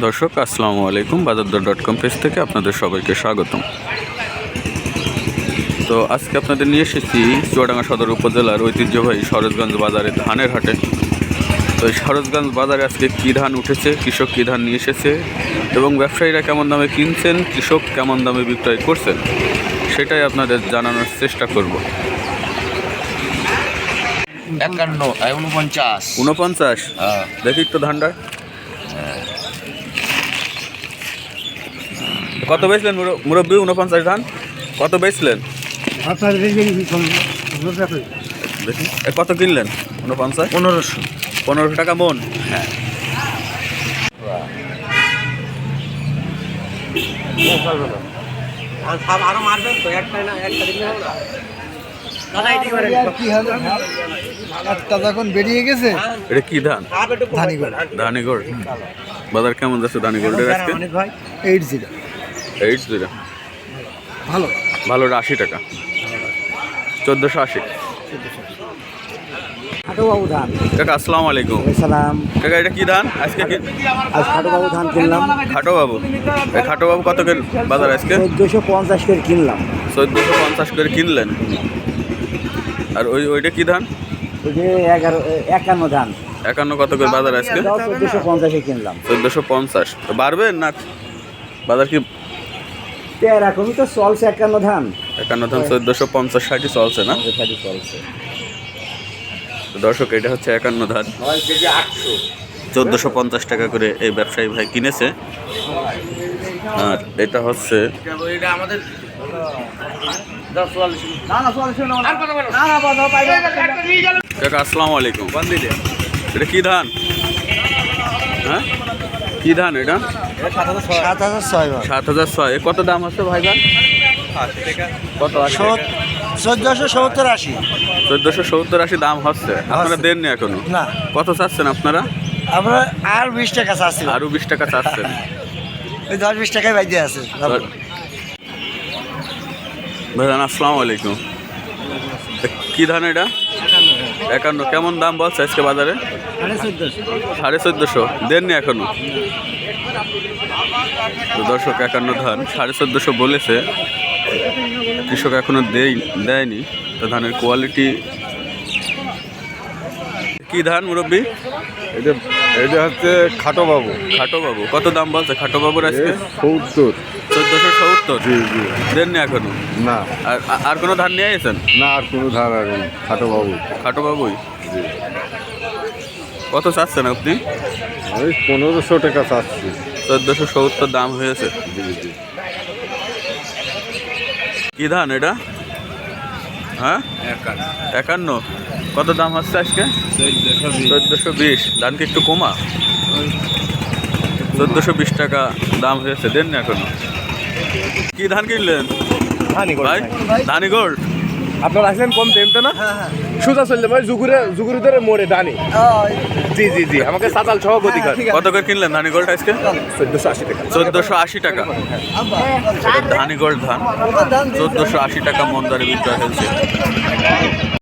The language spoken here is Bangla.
দর্শক আসসালামু আলাইকুম। বাজারদর ডট কম পেজ থেকে আপনাদের সবাইকে স্বাগতম। তো আজকে আপনাদের নিয়ে এসেছি চুয়াডাঙ্গা সদর উপজেলার ঐতিহ্যবাহী সরোজগঞ্জ বাজারে ধানের হাটে। তো এই সরোজগঞ্জ বাজারে আজকে কী ধান উঠেছে কৃষক কী ধান নিয়ে এসেছে এবং ব্যবসায়ীরা কেমন দামে কিনছেন কৃষক কেমন দামে বিক্রয় করছেন সেটাই আপনাদের জানানোর চেষ্টা করব। একান্ন উনপঞ্চাশ উনপঞ্চাশ হ্যাঁ। দেখি তো ধানটা। কত বেচলেন মুর- মুরব্বী উনপঞ্চাশ ধান? কত বেচলেন? কত কিনলেন উনপঞ্চাশ? পনেরোশো। পনেরোশো টাকা মন। আরও মারবেন তো একটা না একটা দিলে হবে না। বেরিয়ে গেছে এটা কি ধান? ধানিগড়। ধানিগড় বাজার কেমন যাচ্ছে ধানিগড়ের আজকে? Eight zero. এইট জিরো ভালো। ভালো আশি টাকা। চোদ্দোশো আশি। খাটোবাবু ধান। কাকা আসসালামু আলাইকুম। সালাম। কাকা এটা কি ধান? আজকে কি? আজ খাটোবাবু ধান কিনলাম। খাটোবাবু এই খাটো বাবু কত করে বাজার আজকে? চোদ্দোশো পঞ্চাশ করে কিনলাম। চোদ্দোশো পঞ্চাশ করে কিনলেন। আর ওই ওইটা কি ধান? ওই যে এগারো একান্ন ধান। একান্ন কত করে বাজার আজকে? চোদ্দোশো পঞ্চাশে কিনলাম। চোদ্দোশো পঞ্চাশ। তো বাড়বেন না বাজার কি এরকমই তো চলছে একান্ন ধান। একান্ন ধান চোদ্দোশো পঞ্চাশ ষাটই চলছে না? চলছে। দর্শক এটা হচ্ছে একান্ন ধান। চোদ্দোশো পঞ্চাশ টাকা করে এই ব্যবসায়ী ভাই কিনেছে। আর এটা হচ্ছে কাকা আসসালামু আলাইকুম। এটা কি ধান? হ্যাঁ? কি ধান এটা? সাত হাজার ছয়। সাত হাজার ছয় এ কত দাম হচ্ছে ভাই কত চোদ্দশো সত্তর আশি। চোদ্দোশো সত্তর আশি দাম হচ্ছে। আপনারা দেননি এখনও? না। কত চাচ্ছেন আপনারা? আমরা আর বিশ টাকা চাচ্ছি। আরও বিশ টাকা চাচ্ছেন। ওই দশ বিশ টাকায় বাইতে আছে। ভাইজান আসসালামু আলাইকুম। কি ধান এটা? একান্ন। কেমন দাম বলছে আজকে বাজারে? সাড়ে চোদ্দোশো। দেননি এখনও? তো দর্শক একান্ন ধান সাড়ে চোদ্দোশো বলেছে। কৃষক এখনও দেই দেয়নি। তো ধানের কোয়ালিটি কি ধান মুরব্বী? এটা এটা হচ্ছে খাটো বাবু খাটো বাবু কত দাম বলছে খাটো বাবুর আজকে সত্তর। চোদ্দোশো সত্তর? জি জি। দেননি এখনও? না। আর আর কোনো ধান নিয়ে এসেছেন না আর কোনো ধান আর। খাটো বাবু খাটো বাবুই কত চাচ্ছেন আপনি? আমি পনেরোশো টাকা চাচ্ছি। চোদ্দোশো সত্তর দাম হয়েছে। কি ধান এটা? হ্যাঁ? একান্ন। কত দাম হচ্ছে আজকে? চোদ্দোশো বিশ। ধান কি একটু কমা? চোদ্দোশো বিশ টাকা দাম হয়েছে। দেন না এখনও। কি ধান কিনলেন? ভাই ধানিগড় আপনার আসলেন কম টেমতে না? সুজা চললে ভাই জুগুরে জুগুরিদের মোড়ে দানি জি জি জি আমাকে সাতাল সহ গতিকার। কত করে কিনলেন? ধানিগড় আজকে চোদ্দশো আশি টাকা। চোদ্দোশো আশি টাকা। গোল্ড ধান। চোদ্দোশো আশি টাকা মন্দারে দরে বিক্রয় হয়েছে